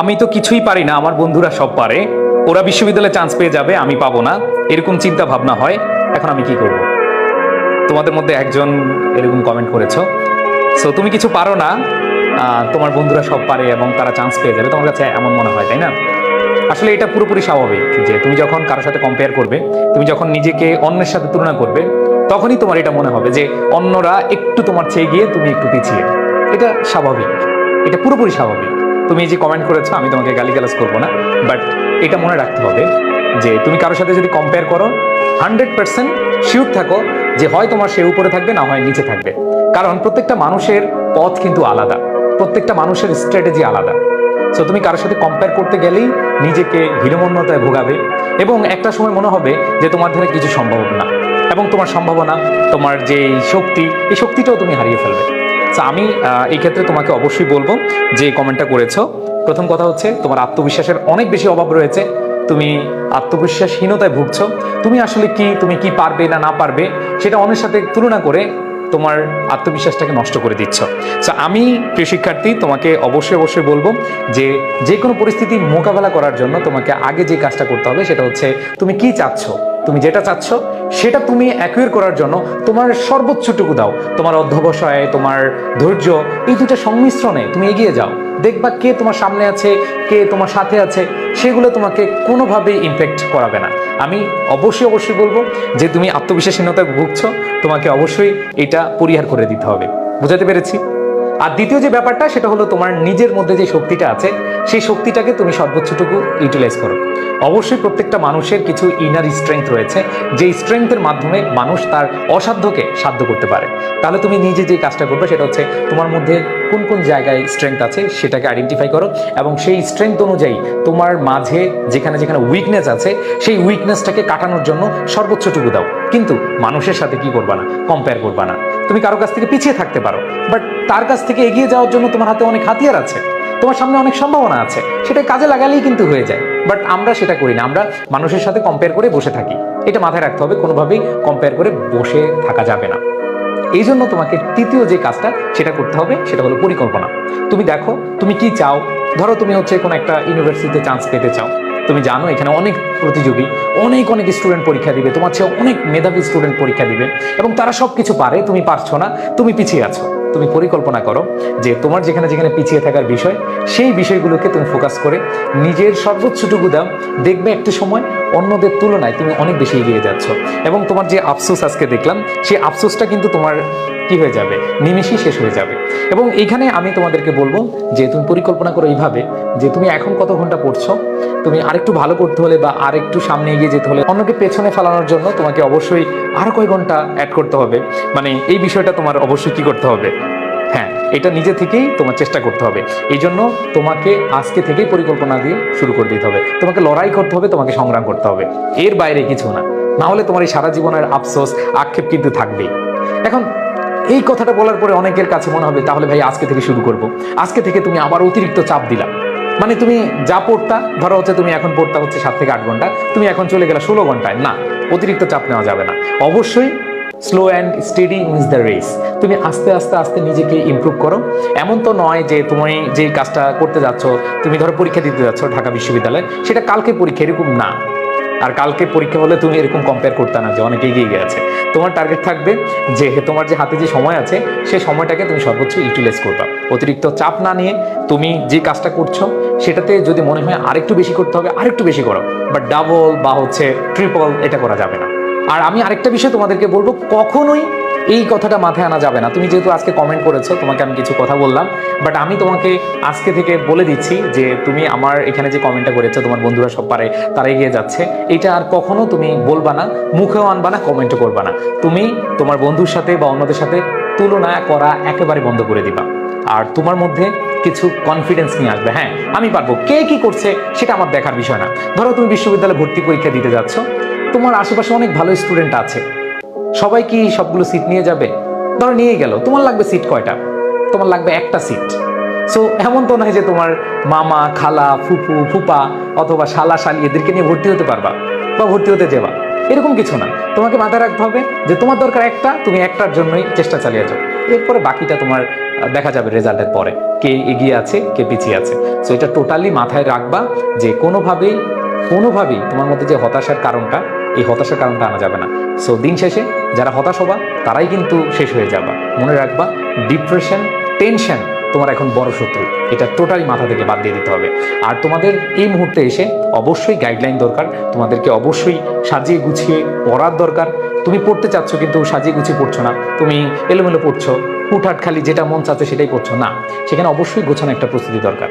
আমি তো কিছুই পারি না, আমার বন্ধুরা সব পারে। ওরা বিশ্ববিদ্যালয়ে চান্স পেয়ে যাবে, আমি পাবো না। এরকম চিন্তা ভাবনা হয়, এখন আমি কি করব? তোমাদের মধ্যে একজন এরকম কমেন্ট করেছ। সো তুমি কিছু পারো না তোমার বন্ধুরা সব পারে এবং তারা চান্স পেয়ে যাবে। তোমার কাছে এমন মনে হয়, তাই না? আসলে এটা পুরোপুরি স্বাভাবিক যে তুমি যখন কারোর সাথে কম্পেয়ার করবে, তুমি যখন নিজেকে অন্যের সাথে তুলনা করবে, তখনই তোমার এটা মনে হবে যে অন্যরা একটু তোমার চেয়ে গিয়ে তুমি একটু পিছিয়ে। এটা স্বাভাবিক, এটা পুরোপুরি স্বাভাবিক। তুমি যে কমেন্ট করেছ, আমি তোমাকে গালিগালাজ করব না। বাট এটা মনে রাখতে হবে যে, তুমি কারোর সাথে যদি কম্পেয়ার করো হান্ড্রেড পার্সেন্ট শিওর থাকো যে হয় তোমার সে উপরে থাকবে, না হয় নিচে থাকবে। কারণ প্রত্যেকটা মানুষের পথ কিন্তু আলাদা। প্রত্যেকটা মানুষের স্ট্র্যাটেজি আলাদা। সো তুমি কারোর সাথে কম্পেয়ার করতে গেলেই নিজেকে হীনমন্যতায় ভোগাবে এবং একটা সময় মনে হবে যে, তোমার ধারে কিছু সম্ভব না। এবং তোমার সম্ভাবনা, তোমার যে শক্তি, এই শক্তিটাও তুমি হারিয়ে ফেলবে। আমি আহ, এই ক্ষেত্রে তোমাকে অবশ্যই বলব যে কমেন্টটা করেছ। প্রথম কথা হচ্ছে তোমার আত্মবিশ্বাসের অনেক বেশি অভাব রয়েছে। তুমি আত্মবিশ্বাসহীনতায় ভুগছ। তুমি আসলে কি তুমি কি পারবে না না পারবে সেটা অন্যের সাথে তুলনা করে তোমার আত্মবিশ্বাসটাকে নষ্ট করে দিচ্ছ। সো আমি প্রিয় শিক্ষার্থী, তোমাকে অবশ্যই অবশ্যই বলব যে যে কোনো পরিস্থিতি মোকাবেলা করার জন্য তোমাকে আগে যে কাজটা করতে হবে সেটা হচ্ছে তুমি কি চাচ্ছ? তুমি যেটা চাচ্ছ সেটা তুমি অ্যাকুয়ার করার জন্য তোমার সর্বোচ্চটুকু দাও। তোমার অধ্যবসায়, তোমার ধৈর্য এই দুটা সংমিশ্রণে তুমি এগিয়ে যাও। দেখবা কে তোমার সামনে আছে, কে তোমার সাথে আছে, সেগুলো তোমাকে কোনোভাবেই ইনফেক্ট করাবে না। আমি অবশ্যই অবশ্যই বলব যে তুমি আত্মবিশ্বাসীনতায় ভুগছ, তোমাকে অবশ্যই এটা পরিহার করে দিতে হবে। বুঝাতে পেরেছি? আর দ্বিতীয় যে ব্যাপারটা, সেটা হলো তোমার নিজের মধ্যে যে শক্তিটা আছে, সেই শক্তিটাকে তুমি সর্বোচ্চটুকু ইউটিলাইজ করো। অবশ্যই প্রত্যেকটা মানুষের কিছু ইনার স্ট্রেংথ রয়েছে যে স্ট্রেংথের মাধ্যমে মানুষ তার অসাধ্যকে সাধ্য করতে পারে। তাহলে তুমি নিজে যে কাজটা করবে, সেটা হচ্ছে তোমার মধ্যে কোন কোন জায়গায় স্ট্রেংথ আছে, সেটাকে আইডেন্টিফাই করো এবং সেই স্ট্রেংথ অনুযায়ী তোমার মাঝে যেখানে যেখানে উইকনেস আছে, সেই উইকনেসটাকে কাটানোর জন্য সর্বোচ্চটুকু দাও। কিন্তু মানুষের সাথে কি করবা না? কম্পেয়ার করবা না। তুমি কারও কাছ থেকে পিছিয়ে থাকতে পারো। বাট তার কাছ থেকে এগিয়ে যাওয়ার জন্য তোমার হাতে অনেক হাতিয়ার আছে। তোমার সামনে অনেক সম্ভাবনা আছে। সেটা কাজে লাগালেই কিন্তু হয়ে যায়। বাট আমরা সেটা করি না। আমরা মানুষের সাথে কম্পেয়ার করে বসে থাকি। এটা মাথায় রাখতে হবে, কোনোভাবেই কম্পেয়ার করে বসে থাকা যাবে না। এই জন্য তোমাকে তৃতীয় যে কাজটা সেটা করতে হবে, সেটা হলো পরিকল্পনা। তুমি দেখো, তুমি কি চাও? ধরো তুমি হচ্ছে কোনো একটা ইউনিভার্সিটিতে চান্স পেতে চাও। তুমি জানো, এখানে অনেক প্রতিযোগী, অনেক অনেক স্টুডেন্ট পরীক্ষা দিবে, তোমার চেয়ে অনেক মেধাবী স্টুডেন্ট পরীক্ষা দিবে, এবং তারা সব কিছু পারে, তুমি পারছ না, তুমি পিছিয়ে আছো। তুমি পরিকল্পনা করো যে তোমার যেখানে যেখানে পিছিয়ে থাকার বিষয়, সেই বিষয়গুলোকে তুমি ফোকাস করে নিজের সর্বোচ্চটুকু দাও, দেখবে একটা সময় অন্যদের তুলনায় তুমি অনেক বেশি এগিয়ে যাচ্ছ। এবং তোমার যে আফসোস আজকে দেখলাম, সেই আফসোসটা কিন্তু তোমার কি হয়ে যাবে? নিমেষেই শেষ হয়ে যাবে। এবং এইখানে আমি তোমাদেরকে বলব যে তুমি পরিকল্পনা করো এইভাবে যে তুমি এখন কত ঘণ্টা পড়ছো, তুমি আরেকটু ভালো করতে হলে বা আরেকটু সামনে এগিয়ে যেতে হলে অন্যকে পেছনে ফেলানোর জন্য তোমাকে অবশ্যই আরও কয় ঘণ্টা অ্যাড করতে হবে। মানে এই বিষয়টা তোমার অবশ্যই কি করতে হবে? হ্যাঁ এটা নিজে থেকেই তোমার চেষ্টা করতে হবে। এই জন্য তোমাকে আজকে থেকেই পরিকল্পনা দিয়ে শুরু করে দিতে হবে। তোমাকে লড়াই করতে হবে, তোমাকে সংগ্রাম করতে হবে। এর বাইরে কিছু না। না হলে তোমার এই সারা জীবনের আফসোস, আক্ষেপ কিন্তু থাকবেই। এখন এই কথাটা বলার পরে অনেকের কাছে মনে হবে, তাহলে ভাই আজকে থেকে শুরু করব। আজকে থেকে তুমি আবার অতিরিক্ত চাপ দিলা। মানে তুমি যা পড়তা, ধরো হচ্ছে তুমি এখন পড়তা হচ্ছে সাত থেকে আট ঘণ্টা, তুমি এখন চলে গেলে ষোলো ঘন্টায়। না, অতিরিক্ত চাপ নেওয়া যাবে না। অবশ্যই slow and steady means the race. তুমি আস্তে আস্তে আস্তে নিজেকে ইমপ্রুভ করো। এমন তো নয় যে তুমি যে কাজটা করতে যাচ্ছ, তুমি ধরো পরীক্ষা দিতে যাচ্ছ ঢাকা বিশ্ববিদ্যালয়ে, সেটা কালকে পরীক্ষা, এরকম না। আর কালকে পরীক্ষা হলে তুমি এরকম কম্পেয়ার করতে না যে অনেক এগিয়ে গেছে। তোমার টার্গেট থাকবে যে তোমার যে হাতে যে সময় আছে সেই সময়টাকে তুমি সর্বোচ্চ ইউটিলাইজ করবা। অতিরিক্ত চাপ না নিয়ে তুমি যে কাজটা করছ, সেটাতে যদি মনে হয় আরেকটু বেশি করতে হবে, আরেকটু বেশি করো। বা ডাবল বা হচ্ছে ট্রিপল এটা করা যাবে না। আর আমি আরেকটা বিষয় তোমাদেরকে বলব, কখনোই এই কথাটা মাথায় আনা যাবে না। তুমি যেহেতু আজকে কমেন্ট করেছ, তোমাকে আমি কিছু কথা বললাম বাট আমি তোমাকে আজকে থেকে বলে দিচ্ছি যে তুমি আমার এখানে যে কমেন্টটা করেছ, তোমার বন্ধুরা সব পারে তারা এগিয়ে যাচ্ছে। এটা আর কখনো তুমি বলবা না, মুখেও আনবা না কমেন্টও করবা না। তুমি তোমার বন্ধুর সাথে বা অন্যদের সাথে তুলনা করা একেবারে বন্ধ করে দিবা। আর তোমার মধ্যে কিছু কনফিডেন্স নিয়ে আসবে। হ্যাঁ আমি পারব। কে কি করছে সেটা আমার দেখার বিষয় না। ধরো তুমি বিশ্ববিদ্যালয়ে ভর্তি পরীক্ষা দিতে যাচ্ছ, তোমার আশেপাশে অনেক ভালো স্টুডেন্ট আছে। সবাই কি সবগুলো সিট নিয়ে যাবে? ধরো নিয়ে গেল, তোমার লাগবে সিট কয়টা? তোমার লাগবে একটা সিট সো এমন তো নয় যে তোমার মামা, খালা ফুপু ফুপা অথবা শালা, শালি এদেরকে নিয়ে ভর্তি হতে পারবা বা ভর্তি হতে যাবা এরকম কিছু না। তোমাকে মাথায় রাখতে হবে যে তোমার দরকার একটা, তুমি একটার জন্যই চেষ্টা চালিয়ে যাও। এরপরে বাকিটা তোমার দেখা যাবে রেজাল্টের পরে। কে এগিয়ে আছে, কে পিছিয়ে আছে। সো এটা টোটালি মাথায় রাখবা যে কোনোভাবেই কোনোভাবেই তোমার মধ্যে যে হতাশার কারণটা এই হতাশার কারণটা আনা যাবে না। সো দিন শেষে যারা হতাশ হবা, তারাই কিন্তু শেষ হয়ে যাবা। মনে রাখবা ডিপ্রেশন টেনশন তোমার এখন বড় শত্রু। এটা টোটালি মাথা থেকে বাদ দিয়ে দিতে হবে। আর তোমাদের এই মুহূর্তে এসে অবশ্যই গাইডলাইন দরকার, তোমাদেরকে অবশ্যই সাজিয়ে গুছিয়ে পড়ার দরকার। তুমি পড়তে চাচ্ছ কিন্তু সাজিয়ে গুছিয়ে পড়ছো না। তুমি এলোমেলো পড়ছো, হুটহাট খালি যেটা মন চাচ্ছে সেটাই পড়ছো। না, সেখানে অবশ্যই গোছানো একটা প্রস্তুতি দরকার।